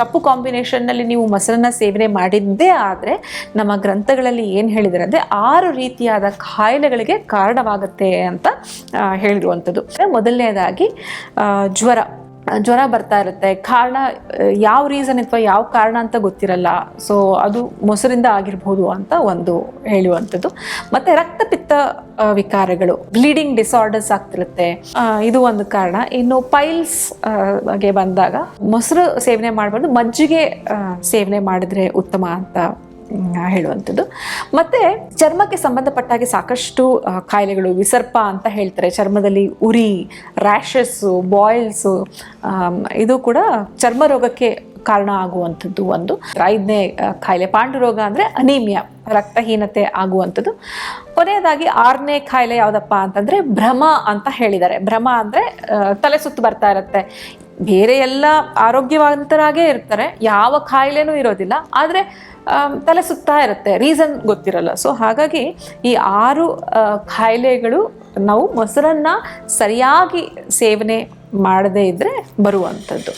ತಪ್ಪು ಕಾಂಬಿನೇಷನ್ನಲ್ಲಿ ನೀವು ಮೊಸರನ್ನ ಸೇವನೆ ಮಾಡಿದ್ದೇ ಆದರೆ ನಮ್ಮ ಗ್ರಂಥಗಳಲ್ಲಿ ಏನು ಹೇಳಿದ್ದಾರೆ ಅಂದರೆ ಆರು ರೀತಿಯಾದ ಕಾಯಿಲೆಗಳಿಗೆ ಕಾರಣವಾಗುತ್ತೆ ಅಂತ ಹೇಳಿರುವಂಥದ್ದು. ಮೊದಲನೇದಾಗಿ ಜ್ವರ. ಜ್ವರ ಬರ್ತಾ ಇರುತ್ತೆ. ಕಾರಣ ಯಾವ ರೀಸನ್ ಅಥವಾ ಯಾವ ಕಾರಣ ಅಂತ ಗೊತ್ತಿರಲ್ಲ. ಸೊ ಅದು ಮೊಸರಿಂದ ಆಗಿರ್ಬೋದು ಅಂತ ಒಂದು ಹೇಳುವಂಥದ್ದು. ಮತ್ತೆ ರಕ್ತಪಿತ್ತ ವಿಕಾರಗಳು ಬ್ಲೀಡಿಂಗ್ ಡಿಸಾರ್ಡರ್ಸ್ ಆಗ್ತಿರುತ್ತೆ. ಇದು ಒಂದು ಕಾರಣ. ಇನ್ನು ಪೈಲ್ಸ್ಗೆ ಬಂದಾಗ ಮೊಸರು ಸೇವನೆ ಮಾಡಬಾರ್ದು. ಮಜ್ಜಿಗೆ ಸೇವನೆ ಮಾಡಿದ್ರೆ ಉತ್ತಮ ಅಂತ ಹೇಳುವಂಥದ್ದು. ಮತ್ತೆ ಚರ್ಮಕ್ಕೆ ಸಂಬಂಧಪಟ್ಟ ಹಾಗೆ ಸಾಕಷ್ಟು ಕಾಯಿಲೆಗಳು, ವಿಸರ್ಪ ಅಂತ ಹೇಳ್ತಾರೆ. ಚರ್ಮದಲ್ಲಿ ಉರಿ ರ್ಯಾಷಸ್ಸು ಬಾಯ್ಲ್ಸು ಇದು ಕೂಡ ಚರ್ಮ ರೋಗಕ್ಕೆ ಕಾರಣ ಆಗುವಂಥದ್ದು ಒಂದು. ಐದನೇ ಕಾಯಿಲೆ ಪಾಂಡುರೋಗ ಅಂದರೆ ಅನೀಮಿಯಾ, ರಕ್ತಹೀನತೆ ಆಗುವಂಥದ್ದು. ಕೊನೆಯದಾಗಿ ಆರನೇ ಕಾಯಿಲೆ ಯಾವುದಪ್ಪ ಅಂತಂದರೆ ಭ್ರಮ ಅಂತ ಹೇಳಿದ್ದಾರೆ. ಭ್ರಮ ಅಂದರೆ ತಲೆ ಸುತ್ತು ಬರ್ತಾ ಇರುತ್ತೆ. ಬೇರೆ ಎಲ್ಲ ಆರೋಗ್ಯವಂತರಾಗೇ ಇರ್ತಾರೆ. ಯಾವ ಕಾಯಿಲೆನೂ ಇರೋದಿಲ್ಲ. ಆದರೆ ತಲೆ ಸುತ್ತಾ ಇರುತ್ತೆ. ರೀಸನ್ ಗೊತ್ತಿರಲ್ಲ. ಸೊ ಹಾಗಾಗಿ ಈ ಆರು ಕಾಯಿಲೆಗಳು ನಾವು ಮೊಸರನ್ನು ಸರಿಯಾಗಿ ಸೇವನೆ ಮಾಡದೇ ಇದ್ದರೆ ಬರುವಂಥದ್ದು.